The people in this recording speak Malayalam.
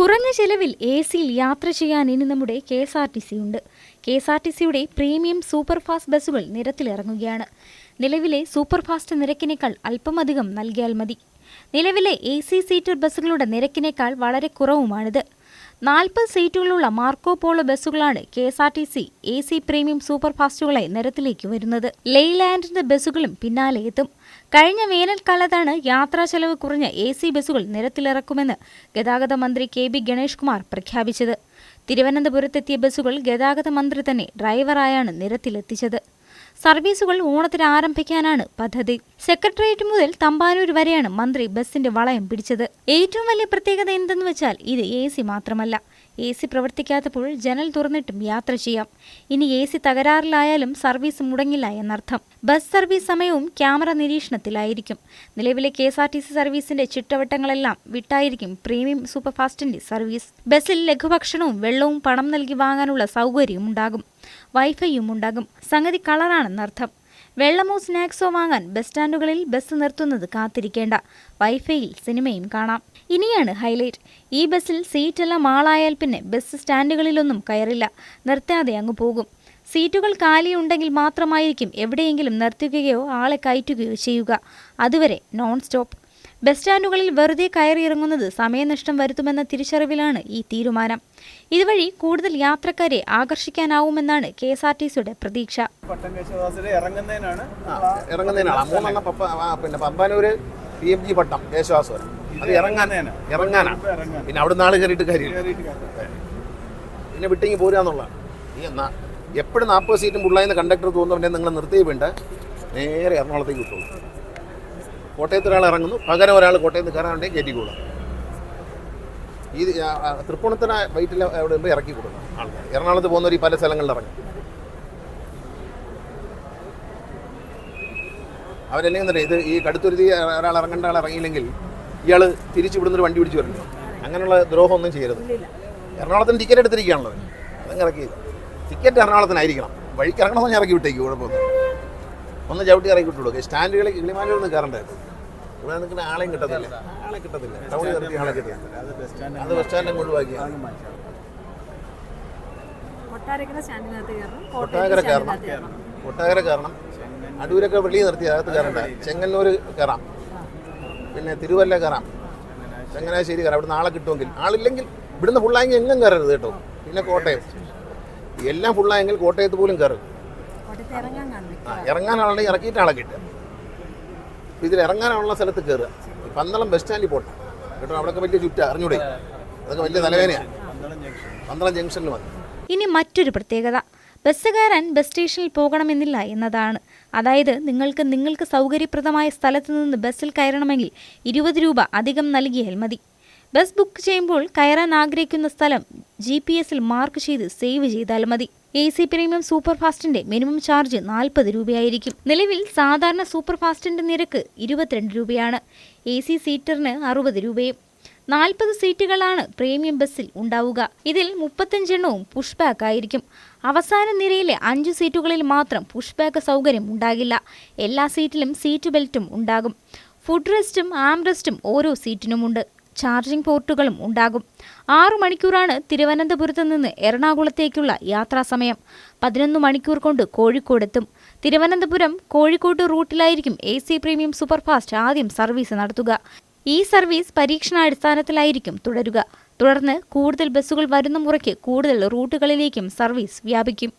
കുറഞ്ഞ ചെലവിൽ എ സിയിൽ യാത്ര ചെയ്യാൻ ഇനി നമ്മുടെ K S R T C ഉണ്ട്. കെ എസ് ആർ ടി സിയുടെ പ്രീമിയം സൂപ്പർഫാസ്റ്റ് ബസ്സുകൾ നിരത്തിലിറങ്ങുകയാണ്. നിലവിലെ സൂപ്പർഫാസ്റ്റ് നിരക്കിനേക്കാൾ അല്പമധികം നൽകിയാൽ മതി. നിലവിലെ എ സി സീറ്റർ ബസ്സുകളുടെ നിരക്കിനേക്കാൾ വളരെ കുറവുമാണിത്. നാൽപ്പത് സീറ്റുകളുള്ള Marco Polo ബസ്സുകളാണ് K S R T C A C premium super ഫാസ്റ്റുകളെ നിരത്തിലേക്ക് വരുന്നത്. ലെയ്ലാൻഡിന്റെ ബസ്സുകളും പിന്നാലെ എത്തും. കഴിഞ്ഞ വേനൽക്കാലത്താണ് യാത്രാ ചെലവ് കുറഞ്ഞ എ സി ബസ്സുകൾ നിരത്തിലിറക്കുമെന്ന് ഗതാഗത മന്ത്രി കെ ബി ഗണേഷ് കുമാർ പ്രഖ്യാപിച്ചത്. തിരുവനന്തപുരത്തെത്തിയ ബസ്സുകൾ ഗതാഗത മന്ത്രി തന്നെ ഡ്രൈവറായാണ് നിരത്തിലെത്തിച്ചത്. സർവീസുകൾ ഓണത്തിന് ആരംഭിക്കാനാണ് പദ്ധതി. സെക്രട്ടേറിയറ്റ് മുതൽ തമ്പാനൂർ വരെയാണ് മന്ത്രി ബസിന്റെ വളയം പിടിച്ചത്. ഏറ്റവും വലിയ പ്രത്യേകത എന്തെന്ന് വെച്ചാൽ ഇത് എ സി മാത്രമല്ല. എ സി പ്രവർത്തിക്കാത്തപ്പോൾ ജനൽ തുറന്നിട്ടും യാത്ര ചെയ്യാം. ഇനി എ സി തകരാറിലായാലും സർവീസ് മുടങ്ങില്ല എന്നർത്ഥം. ബസ് സർവീസ് സമയവും ക്യാമറ നിരീക്ഷണത്തിലായിരിക്കും. നിലവിലെ K S R T C സർവീസിന്റെ ചിട്ടവട്ടങ്ങളെല്ലാം വിട്ടായിരിക്കും പ്രീമിയം സൂപ്പർഫാസ്റ്റിന്റെ സർവീസ്. ബസ്സിൽ ലഘുഭക്ഷണവും വെള്ളവും പണം നൽകി വാങ്ങാനുള്ള സൗകര്യവും ഉണ്ടാകും വൈഫൈയും ഉണ്ടാകും. സംഗതി കളറാണെന്നർത്ഥം വെള്ളമോ സ്നാക്സോ വാങ്ങാൻ ബസ് സ്റ്റാൻഡുകളിൽ ബസ് നിർത്തുന്നത് കാത്തിരിക്കേണ്ട. വൈഫൈയിൽ സിനിമയും കാണാം. ഇനിയാണ് ഹൈലൈറ്റ്. ഈ ബസ്സിൽ സീറ്റെല്ലാം ആളായാൽ പിന്നെ ബസ് സ്റ്റാൻഡുകളിലൊന്നും കയറില്ല. നിർത്താതെ അങ്ങ് പോകും. സീറ്റുകൾ കാലിയുണ്ടെങ്കിൽ മാത്രമായിരിക്കും എവിടെയെങ്കിലും നിർത്തുകയോ ആളെ കയറ്റുകയോ ചെയ്യുക. അതുവരെ നോൺ സ്റ്റോപ്പ് ബസ് സ്റ്റാൻഡുകളിൽ വെറുതെ കയറിയിറങ്ങുന്നത് സമയനഷ്ടം വരുത്തുമെന്ന തിരിച്ചറിവിലാണ് ഈ തീരുമാനം. ഇതുവഴി കൂടുതൽ യാത്രക്കാരെ ആകർഷിക്കാനാവുമെന്നാണ് കെ എസ് ആർ ടി സിയുടെ പ്രതീക്ഷ. പട്ടം കേശവദാസിൽ ഇറങ്ങുന്നതിനാണ് ആ, ഇറങ്ങുന്നതിനാണ്. മൂന്നെണ്ണം പപ്പ ആ, പിന്നെ Thampanoor P M G Pattom ദേശവാസവരം അത് ഇറങ്ങാൻ ഇറങ്ങുന്നതിനാ. ഇറങ്ങാനാണ്. ഇറങ്ങാൻ. പിന്നെ അവിടെ നാളെ കയറിയിട്ട് കാര്യമില്ല. പിന്നെ വിട്ടിങ്ങി പോരാന്നുള്ളതാണ് ഈ എന്നാ എപ്പോഴും നാൽപ്പത് സീറ്റും പിള്ളേന്ന് കണ്ടക്ടർ തോന്നുന്നുണ്ടെങ്കിൽ നിങ്ങൾ നിർത്തി വേണ്ട. നേരെ എറണാകുളത്തേക്ക് വിട്ടോളൂ. കോട്ടയത്ത് ഒരാൾ ഇറങ്ങുന്നു. പകരം ഒരാൾ കോട്ടയത്ത് കയറാനുണ്ടെങ്കിൽ കയറ്റിക്കോളാം ഈ ആ, ആ, തൃപ്പൂണിത്തറ വൈറ്റിൽ അവിടെ വരുമ്പോൾ ഇറക്കി കൊടുക്കണം ആൾക്കാർ. എറണാകുളത്ത് പോകുന്നവർ ഈ പല സ്ഥലങ്ങളിൽ ഇറങ്ങും. അവരെല്ലാം തന്നെ ഇത്? ഈ കടുത്തുരുതി ഒരാൾ ഇറങ്ങേണ്ട ആൾ ഇറങ്ങിയില്ലെങ്കിൽ ഇയാൾ തിരിച്ചു വിടുന്ന ഒരു വണ്ടി പിടിച്ച് വരണം അങ്ങനെയുള്ള ദ്രോഹം ഒന്നും ചെയ്യരുത് എറണാകുളത്തിന് ടിക്കറ്റ് എടുത്തിരിക്കുകയാണല്ലോ അതങ്ങ് ഇറക്കി. ടിക്കറ്റ് എറണാകുളത്തിനായിരിക്കണം. വഴിക്ക് ഇറങ്ങണമെന്ന് ഇറക്കി വിട്ടേക്കും കുഴപ്പമൊന്നും ഒന്ന് ചവിട്ടി ഇറക്കി വിട്ടുള്ളൂ സ്റ്റാൻഡുകളിൽ കിളിമാനൂർ നിന്ന് കയറണ്ടായിരുന്നു ഇവിടെ നിൽക്കുന്ന ആളെയും കിട്ടത്തില്ല. ആളെ കിട്ടത്തില്ല. ടൗണിൽ നിർത്തി ആളെ കിട്ടത്തില്ല. അത് ബസ് സ്റ്റാൻഡിൽ കൊട്ടാരക്കര സ്റ്റാൻഡിനകത്ത് കയറണം. ഒട്ടാകര കയറണം. കൊട്ടാകര കയറണം. അടൂരൊക്കെ വെളിയിൽ നിർത്തി അകത്ത് കയറണ്ട. ചെങ്ങന്നൂർ കയറാം. പിന്നെ തിരുവല്ല കയറാം. ചങ്ങനാശ്ശേരി. കയറാം. ഇവിടെ നാളെ കിട്ടുമെങ്കിൽ. ആളില്ലെങ്കിൽ ഇവിടുന്ന് ഫുള്ളായെങ്കിൽ എങ്ങും കയറരുത് കേട്ടോ. പിന്നെ കോട്ടയം. എല്ലാം ഫുള്ളായെങ്കിൽ കോട്ടയത്ത് പോലും കയറും. ഇറങ്ങാനാണെങ്കിൽ ഇറക്കിയിട്ട് ആളെ കിട്ടുക. ഇതിൽ ഇറങ്ങാനുള്ള സ്ഥലത്ത് കയറുക. പന്തളം ബസ് സ്റ്റാൻഡിൽ പോട്ടെ. കേട്ടോ അവിടെയൊക്കെ വലിയ ചുറ്റ അറിഞ്ഞൂടെ? അതൊക്കെ വലിയ ജംഗ്ഷൻ പന്തളം ജംഗ്ഷനിൽ വന്നു ഇനി മറ്റൊരു പ്രത്യേകത. ബസ് കയറാൻ ബസ് സ്റ്റേഷനിൽ പോകണമെന്നില്ല എന്നതാണ്. അതായത് നിങ്ങൾക്ക് നിങ്ങൾക്ക് സൗകര്യപ്രദമായ സ്ഥലത്ത് നിന്ന് ബസ്സിൽ കയറണമെങ്കിൽ ഇരുപത് രൂപ അധികം നൽകിയാൽ മതി. ബസ് ബുക്ക് ചെയ്യുമ്പോൾ കയറാൻ ആഗ്രഹിക്കുന്ന സ്ഥലം ജി പി എസിൽ മാർക്ക് ചെയ്ത് സേവ് ചെയ്താൽ മതി. എ സി പ്രീമിയം സൂപ്പർ ഫാസ്റ്റിന്റെ മിനിമം ചാർജ് നാൽപ്പത് രൂപയായിരിക്കും. നിലവിൽ സാധാരണ സൂപ്പർ ഫാസ്റ്റിന്റെ നിരക്ക് ഇരുപത്തിരണ്ട് രൂപയാണ്. എ സി സീറ്ററിന് അറുപത് രൂപയും. നാൽപ്പത് സീറ്റുകളാണ് പ്രീമിയം ബസ്സിൽ ഉണ്ടാവുക. ഇതിൽ മുപ്പത്തഞ്ചെണ്ണവും പുഷ് ബാക്ക് ആയിരിക്കും. അവസാന നിരയിലെ അഞ്ച് സീറ്റുകളിൽ മാത്രം പുഷ് ബാക്ക് സൗകര്യം ഉണ്ടാകില്ല. എല്ലാ സീറ്റിലും സീറ്റ് ബെൽറ്റും ഉണ്ടാകും. ഫുഡ് റെസ്റ്റും ആം റെസ്റ്റും ഓരോ സീറ്റിനുമുണ്ട് ചാർജിംഗ് പോർട്ടുകളും ഉണ്ടാകും. ആറു മണിക്കൂറാണ് തിരുവനന്തപുരത്ത് നിന്ന് എറണാകുളത്തേക്കുള്ള യാത്രാസമയം പതിനൊന്ന് മണിക്കൂർ കൊണ്ട് കോഴിക്കോടെത്തും തിരുവനന്തപുരം കോഴിക്കോട് റൂട്ടിലായിരിക്കും എ സി പ്രീമിയം സൂപ്പർഫാസ്റ്റ് ആദ്യം സർവീസ് നടത്തുക. ഈ സർവീസ് പരീക്ഷണാടിസ്ഥാനത്തിലായിരിക്കും തുടരുക. തുടർന്ന് കൂടുതൽ ബസ്സുകൾ വരുന്ന മുറയ്ക്ക് കൂടുതൽ റൂട്ടുകളിലേക്കും സർവീസ് വ്യാപിക്കും.